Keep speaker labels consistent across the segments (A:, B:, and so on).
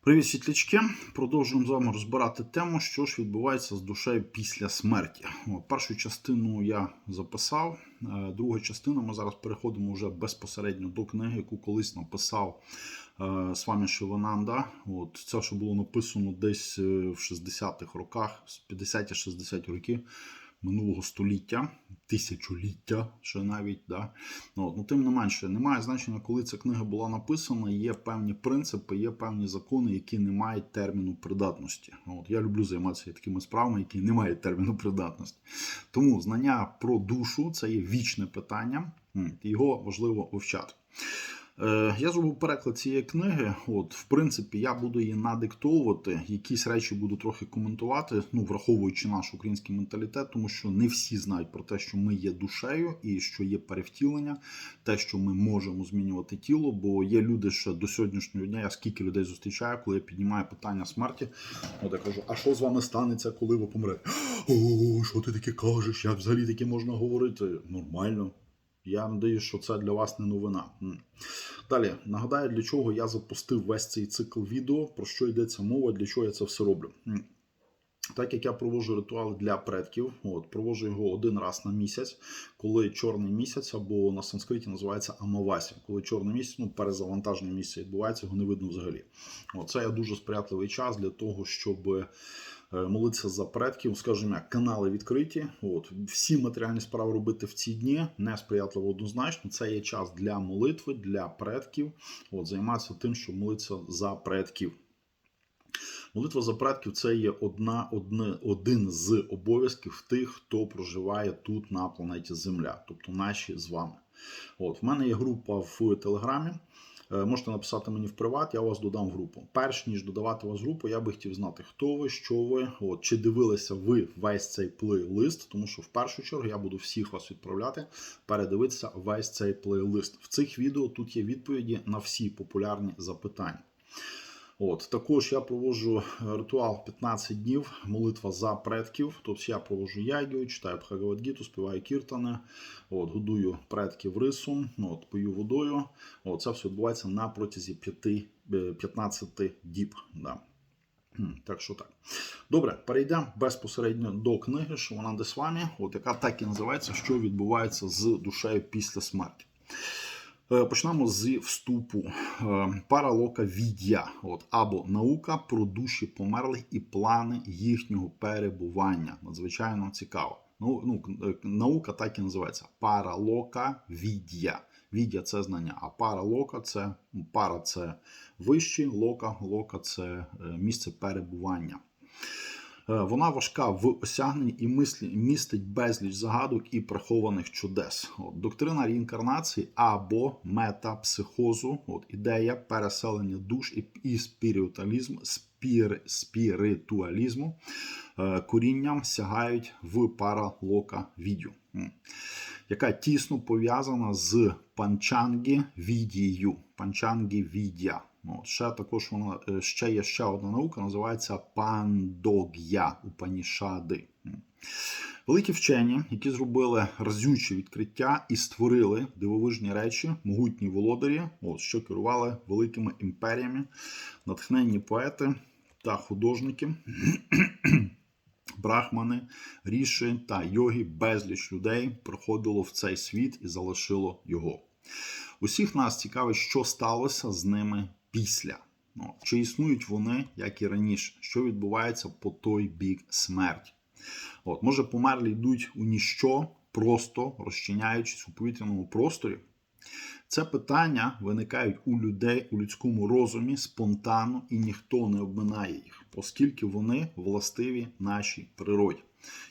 A: Привіт, світлячки! Продовжуємо з вами розбирати тему, що ж відбувається з душею після смерті. Першу частину я записав. е, Друга частина ми зараз переходимо вже безпосередньо до книги, яку колись написав е, Свамі Шивананда. От це, що було написано десь е, в 60-х роках, з 50-60 роки минулого століття, тисячоліття, ще навіть. Да? Ну, ну, тим не менше, немає значення, коли ця книга була написана. Є певні принципи, є певні закони, які не мають терміну придатності. От, я люблю займатися такими справами, які не мають терміну придатності. Тому знання про душу це є вічне питання, його важливо вивчати. Е, Я зробив переклад цієї книги. От, в принципі, я буду її надиктовувати, якісь речі буду трохи коментувати, ну, враховуючи наш український менталітет, тому що не всі знають про те, що ми є душею і що є перевтілення, те, що ми можемо змінювати тіло. Бо є люди ще до сьогоднішнього дня. Я скільки людей зустрічаю, коли я піднімаю питання смерті. От я кажу, а що з вами станеться, коли ви помрете? О, що ти таке кажеш? Як взагалі таке можна говорити? Нормально. Я надію, що це для вас не новина. Далі нагадаю, для чого я запустив весь цей цикл відео, про що йдеться мова, для чого я це все роблю. Так як я проводжу ритуал для предків, от, проводжу його один раз на місяць, коли чорний місяць, або на санскриті називається Амавасі, коли чорний місяць, ну, перезавантаження місяця відбувається, його не видно взагалі. От, це є дуже сприятливий час для того, щоб е, молитися за предків, скажімо, як канали відкриті. От всі матеріальні справи робити в ці дні несприятливо однозначно. Це є час для молитви, для предків. От займатися тим, щоб молитися за предків. Молитва за предків це є одна, одне, один з обов'язків тих, хто проживає тут на планеті Земля, тобто наші з вами. От в мене є група в Телеграмі. Е, Можете написати мені в приват, я вас додам в групу. Перш ніж додавати вас в групу, я би хотів знати, хто ви, що ви, от, чи дивилися ви весь цей плейлист, тому що в першу чергу я буду всіх вас відправляти, передивитися весь цей плейлист. В цих відео тут є відповіді на всі популярні запитання. От також я проводжу ритуал 15 днів, молитва за предків. Тобто я проводжу ягію, читаю Бхагавадгіту, співаю кіртани, от, годую предків рисом, от, пою водою. От, це все відбувається на протязі 5, е, 15 діб. Да. Так що так. Добре, перейдемо безпосередньо до книги, де з вами, от яка так і називається, що відбувається з душею після смерті. Е, Почнемо з вступу Е, паралока відя, от або наука про душі померлих і плани їхнього перебування. Надзвичайно цікаво. Ну, ну, е, наука так і називається паралока відя. Відя це знання, а паралока це пара це вищі, лока, лока це місце перебування. Е, Вона важка в осягненні і містить безліч загадок і прихованих чудес. От, доктрина реінкарнації або метапсихозу, от, ідея переселення душ і, і спіритуалізм, спір, спіритуалізму е, корінням сягають в паралока відю, яка тісно пов'язана з панчангі відією. Панчангі відя. От, ще також вона е, ще є ще одна наука, називається пандог'я Упанішади. Великі вчені, які зробили разючі відкриття і створили дивовижні речі, могутні володарі, от, що керували великими імперіями, натхненні поети та художники, брахмани, ріші та йоги, безліч людей приходило в цей світ і залишило його. Усіх нас цікавить, що сталося з ними після. Ну, Чи існують вони, як і раніше, що відбувається по той бік смерті? От, Може, померлі йдуть у ніщо, просто розчиняючись у повітряному просторі? Це питання виникають у людей у людському розумі спонтанно і ніхто не обминає їх, оскільки вони властиві нашій природі.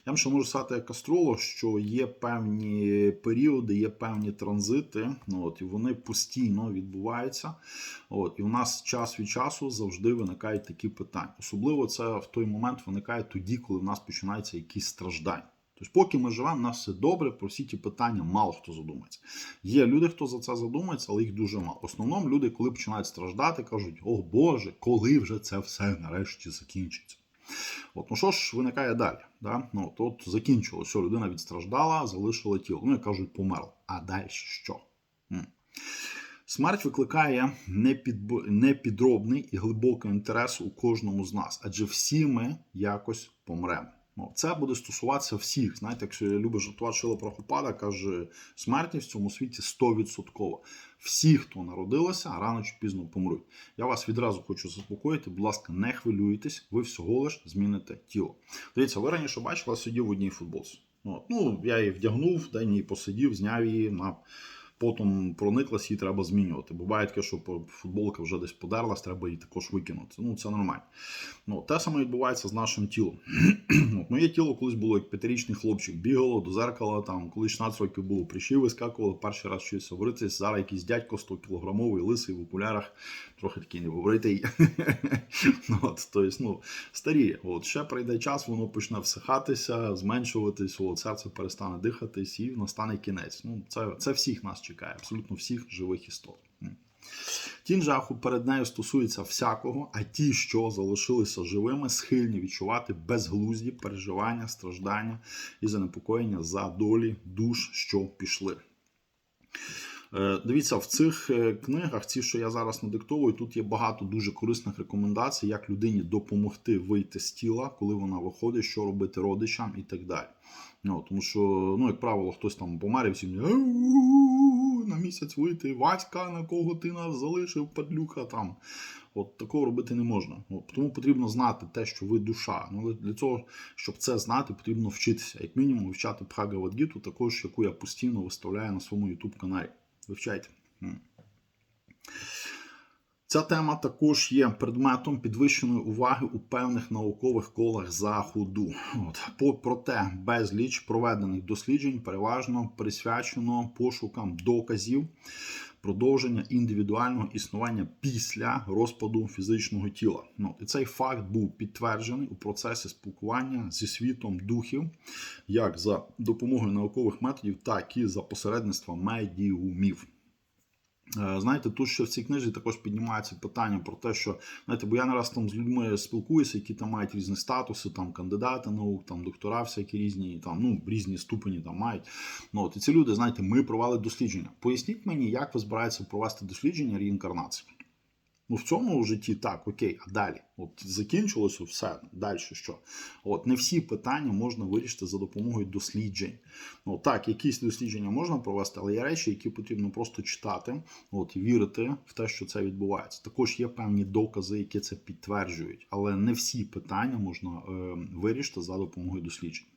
A: Я вам ще можу сказати як астролог, що є певні періоди, є певні транзити, ну, от, і вони постійно відбуваються. От, І в нас час від часу завжди виникають такі питання. Особливо це в той момент виникає тоді, коли в нас починаються якісь страждання. Тобто, поки ми живемо, у нас все добре, про всі ті питання мало хто задумається. Є люди, хто за це задумається, але їх дуже мало. В основному люди, коли починають страждати, кажуть: О Боже, коли вже це все нарешті закінчиться. От, ну що ж виникає далі? Да? Ну, от, от закінчилося, що людина відстраждала, залишила тіло. Ну, як кажуть, померла. А далі що? М. Смерть викликає непідробний і глибокий інтерес у кожному з нас, адже всі ми якось помремо. Ну, це буде стосуватися всіх. Знаєте, якщо я любить жартувати Шила Прохопада, каже, смертність в цьому світі 100%. Всі, хто народилися, рано чи пізно помруть. Я вас відразу хочу заспокоїти, будь ласка, не хвилюйтесь, ви всього лиш зміните тіло. Дивіться, ви раніше бачили, я сидів в одній футболці. Ну, я її вдягнув, день її посидів, зняв її, на потім прониклась, її треба змінювати. Буває таке, що футболка вже десь подерлась, треба її також викинути. Ну, це нормально. Ну, те саме відбувається з нашим тілом. От, моє тіло колись було як п'ятирічний хлопчик, бігало до зеркала, там, коли 16 років було, прищі вискакували, перший раз вчився говорити, зараз якийсь дядько 100 кілограмовий, лисий в окулярах, трохи такий невговоритий. ну, от, тобто, ну, старіє. От, ще прийде час, воно почне всихатися, зменшуватись, от, серце перестане дихатись і настане кінець. Ну, це, це всіх нас чекає, абсолютно всіх живих істот. Тінь жаху перед нею стосується всякого, а ті, що залишилися живими, схильні відчувати безглузді переживання, страждання і занепокоєння за долі душ, що пішли. Е, Дивіться, в цих е, книгах, ці, що я зараз надиктовую, тут є багато дуже корисних рекомендацій, як людині допомогти вийти з тіла, коли вона виходить, що робити родичам і так далі. Ну, тому що, ну, як правило, хтось там помер і на місяць вийти, Васька, на кого ти нас залишив, падлюка там. От такого робити не можна. От, тому потрібно знати те, що ви душа. Ну, для цього, щоб це знати, потрібно вчитися. Як мінімум, вивчати Бхагавадгіту, також яку я постійно виставляю на своєму YouTube каналі. Вивчайте. Ця тема також є предметом підвищеної уваги у певних наукових колах заходу. От проте безліч проведених досліджень переважно присвячено пошукам доказів продовження індивідуального існування після розпаду фізичного тіла. Ну і цей факт був підтверджений у процесі спілкування зі світом духів, як за допомогою наукових методів, так і за посередництва медіумів. Е, Знаєте, тут ще в цій книжці також піднімається питання про те, що знаєте, бо я не раз там з людьми спілкуюся, які там мають різні статуси, там кандидати наук, там доктора, всякі різні, там ну різні ступені там мають. Ну от і ці люди, знаєте, ми провели дослідження. Поясніть мені, як ви збираєтеся провести дослідження реінкарнації? Ну, в цьому житті так, окей, а далі? От закінчилося все, далі що? От не всі питання можна вирішити за допомогою досліджень. Ну так, якісь дослідження можна провести, але є речі, які потрібно просто читати, от і вірити в те, що це відбувається. Також є певні докази, які це підтверджують, але не всі питання можна е, вирішити за допомогою досліджень.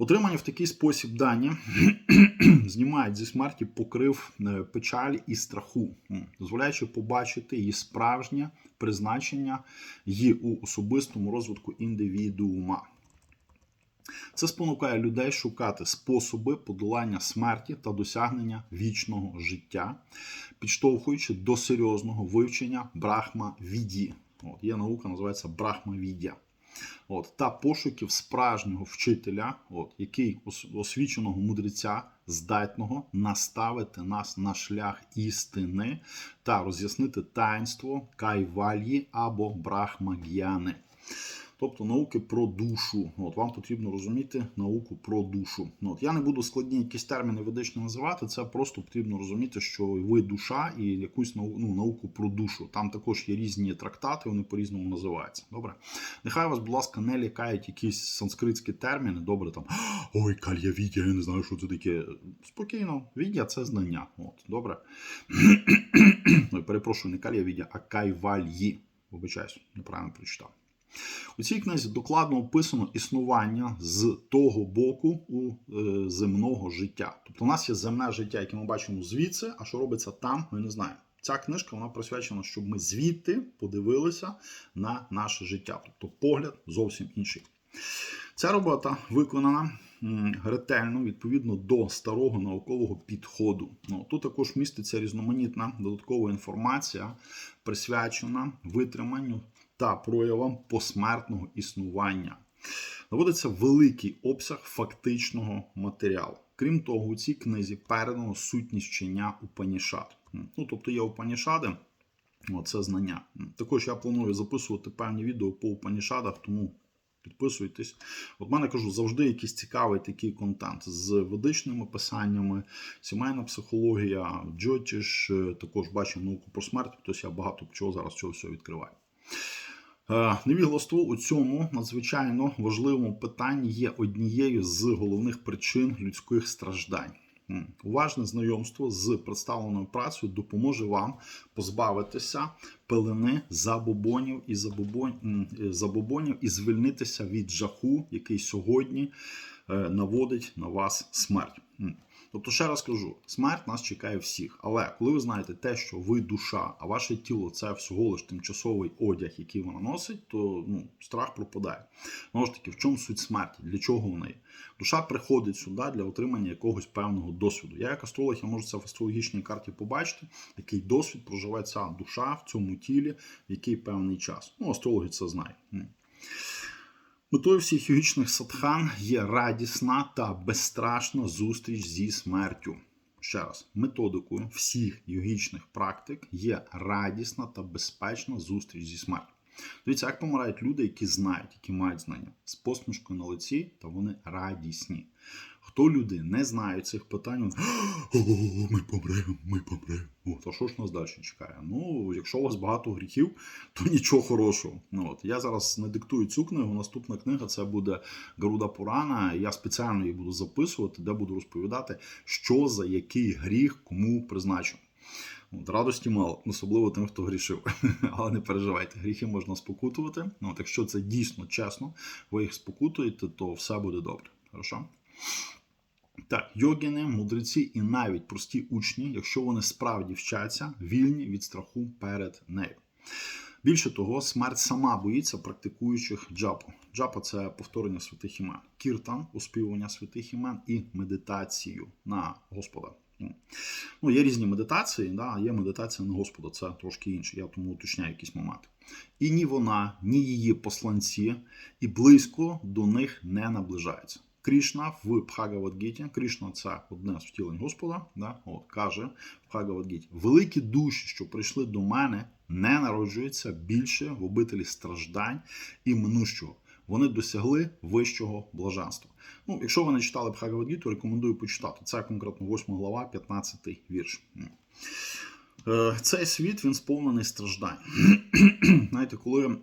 A: Отримані в такий спосіб дані знімають зі смерті покрив е, печалі і страху, дозволяючи побачити її справжнє призначення її у особистому розвитку індивідуума. Це спонукає людей шукати способи подолання смерті та досягнення вічного життя, підштовхуючи до серйозного вивчення брахма віді. От, є наука, називається брахма відя. От, та пошуків справжнього вчителя, от, який освіченого мудреця, здатного наставити нас на шлях істини та роз'яснити таїнство кайвальї або брахмагьяни. Тобто науки про душу. От вам потрібно розуміти науку про душу. Ну, От я не буду складні якісь терміни ведичні називати. Це просто потрібно розуміти, що ви душа і якусь нау- ну, науку про душу. Там також є різні трактати, вони по-різному називаються. Добре, нехай вас, будь ласка, не лякають якісь санскритські терміни. Добре, там ой, калья відя, я не знаю, що це таке. Спокійно, відя це знання. От, добре. Перепрошую, не калья відя, а кайвальї. Вибачаюсь, неправильно прочитав. У цій книзі докладно описано існування з того боку у е, земного життя. Тобто у нас є земне життя, яке ми бачимо звідси, а що робиться там, ми не знаємо. Ця книжка вона присвячена, щоб ми звідти подивилися на наше життя. Тобто погляд зовсім інший. Ця робота виконана ретельно відповідно до старого наукового підходу. Ну, тут також міститься різноманітна додаткова інформація, присвячена витриманню та проявам посмертного існування. Наводиться великий обсяг фактичного матеріалу. Крім того, у цій книзі передано сутність вчення Упанішад. Ну, тобто є Упанішади, це знання. Також я планую записувати певні відео по Упанішадах, тому підписуйтесь. От мене кажу, завжди якийсь цікавий такий контент з ведичними писаннями, сімейна психологія, джотіш, е, також бачимо науку про смерть, тобто я багато чого зараз цього всього відкриваю. Е, Невігластво у цьому надзвичайно важливому питанні є однією з головних причин людських страждань. Уважне знайомство з представленою працею допоможе вам позбавитися пелени забобонів і забобонь, е, забобонів і звільнитися від жаху, який сьогодні е, наводить на вас смерть. Тобто, ще раз кажу, смерть нас чекає всіх. Але коли ви знаєте те, що ви душа, а ваше тіло це всього лиш тимчасовий одяг, який вона носить, то ну, страх пропадає. Знову ж таки, в чому суть смерті? Для чого вона є? Душа приходить сюди для отримання якогось певного досвіду. Я як астролог, я можу це в астрологічній карті побачити, який досвід проживає ця душа в цьому тілі, в який певний час. Ну, астрологи це знають. Метою всіх йогічних садхан є радісна та безстрашна зустріч зі смертю. Ще раз, методикою всіх йогічних практик є радісна та безпечна зустріч зі смертю. Дивіться, як помирають люди, які знають, які мають знання з посмішкою на лиці, та вони радісні. Хто люди не знають цих питань, вони, ми помремо, ми помремо. То що ж нас далі чекає? Ну, якщо у вас багато гріхів, то нічого хорошого. Ну, от, я зараз не диктую цю книгу. Наступна книга це буде Гаруда Пурана. Я спеціально її буду записувати, де буду розповідати, що за який гріх кому призначено. От, радості мало, особливо тим, хто грішив. Але не переживайте, гріхи можна спокутувати. Ну, от, якщо це дійсно чесно, ви їх спокутуєте, то все буде добре. Хорошо? Так, йогіни, мудреці і навіть прості учні, якщо вони справді вчаться, вільні від страху перед нею. Більше того, смерть сама боїться практикуючих джапу. Джапа це повторення святих імен, кіртан, оспівування святих імен і медитацію на Господа. Ну, є різні медитації, да, є медитація на Господа, це трошки інше. Я тому уточняю якісь моменти. І ні вона, ні її посланці, і близько до них не наближаються. Крішна в Бхагавадгіті, Крішна це одне з втілень Господа, да, от, каже в Бхагавадгіті, великі душі, що прийшли до мене, не народжуються більше в обителі страждань і минущого. Вони досягли вищого блаженства. Ну, якщо ви не читали Бхагавадгіту, рекомендую почитати. Це конкретно 8 глава, 15 вірш. Е, Цей світ він сповнений страждань. Знаєте, коли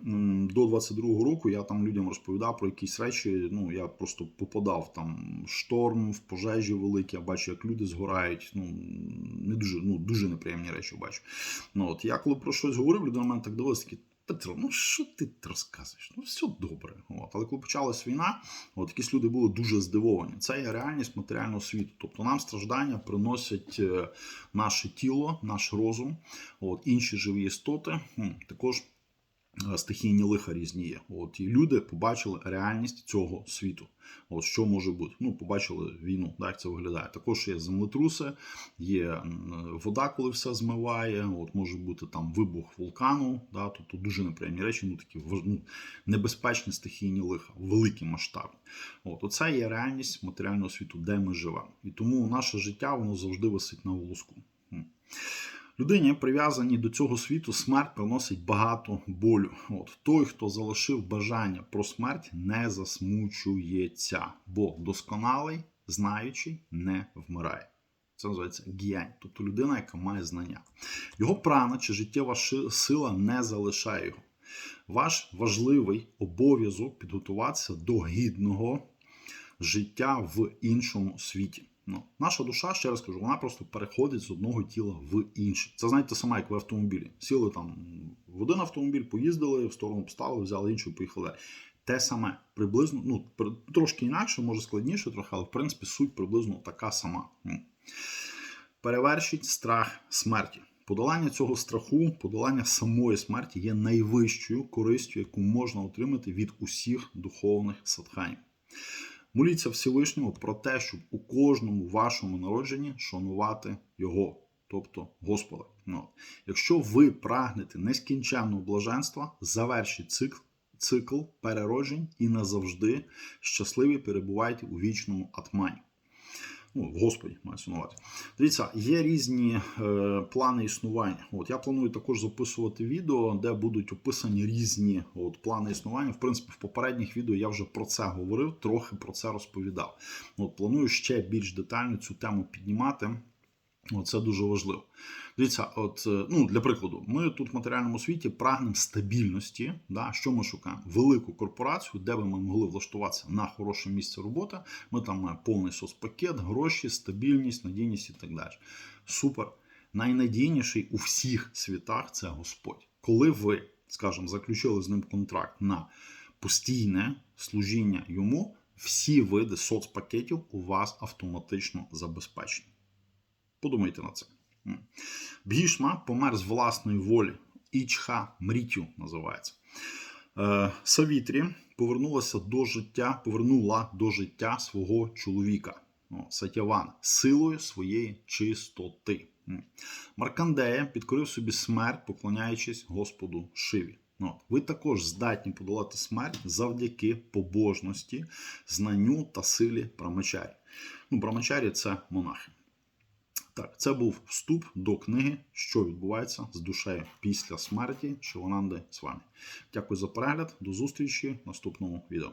A: до 22-го року я там людям розповідав про якісь речі, ну я просто попадав там шторм, в пожежі великі, я бачу, як люди згорають. Ну не дуже ну дуже неприємні речі бачу. Ну от я коли про щось говорив, люди на мене так дивилися, такі. Петро, ну що ти розказуєш? Ну все добре. От. Але коли почалась війна, от якісь люди були дуже здивовані. Це є реальність матеріального світу. Тобто нам страждання приносять е, наше тіло, наш розум, от інші живі істоти, також стихійні лиха різні є. От і люди побачили реальність цього світу. От що може бути? Ну, побачили війну, так як це виглядає. Також є землетруси, є вода, коли все змиває. От може бути там вибух вулкану, да, тобто дуже неприємні речі, ну такі ну, небезпечні стихійні лиха, великі масштаби. От оце є реальність матеріального світу, де ми живемо. І тому наше життя воно завжди висить на волоску. Людині, прив'язаній до цього світу, смерть приносить багато болю. От той, хто залишив бажання про смерть, не засмучується, бо досконалий, знаючий, не вмирає. Це називається гіянь, тобто людина, яка має знання. Його прана чи життєва сила не залишає його. Ваш важливий обов'язок підготуватися до гідного життя в іншому світі. Ну, наша душа, ще раз кажу, вона просто переходить з одного тіла в інше. Це знаєте, саме як в автомобілі. Сіли там в один автомобіль, поїздили, в сторону поставили, взяли інший, поїхали. Те саме приблизно, ну трошки інакше, може складніше трохи, але в принципі суть приблизно така сама. Перевершить страх смерті. Подолання цього страху, подолання самої смерті є найвищою користю, яку можна отримати від усіх духовних садханів. Моліться Всевишньому про те, щоб у кожному вашому народженні шанувати Його, тобто Господа. Ну, якщо ви прагнете нескінченного блаженства, завершіть цикл, цикл перероджень і назавжди щасливі перебувайте у вічному атмані. Ну, в Господі мається на увазі. Дивіться, є різні е, плани існування. От я планую також записувати відео, де будуть описані різні от, плани існування. В принципі, в попередніх відео я вже про це говорив, трохи про це розповідав. От планую ще більш детально цю тему піднімати. От, це дуже важливо. Дивіться, от е, ну для прикладу, ми тут в матеріальному світі прагнемо стабільності. Да, що ми шукаємо? Велику корпорацію, де би ми могли влаштуватися на хороше місце роботи. Ми там маємо повний соцпакет, гроші, стабільність, надійність і так далі. Супер. Найнадійніший у всіх світах це Господь. Коли ви, скажімо, заключили з ним контракт на постійне служіння йому, всі види соцпакетів у вас автоматично забезпечені. Подумайте цим. М. Бгішма помер з власної волі. Ічха Мрітю називається. Е, Савітрі повернулася до життя, повернула до життя свого чоловіка О, Сатявана силою своєї чистоти. Маркандея підкорив собі смерть, поклоняючись Господу Шиві. Ну. Ви також здатні подолати смерть завдяки побожності, знанню та силі прамачарі. Ну, прамачарі це монахи. Так, це був вступ до книги, що відбувається з душею після смерті Шивананди з вами. Дякую за перегляд. До зустрічі в наступному відео.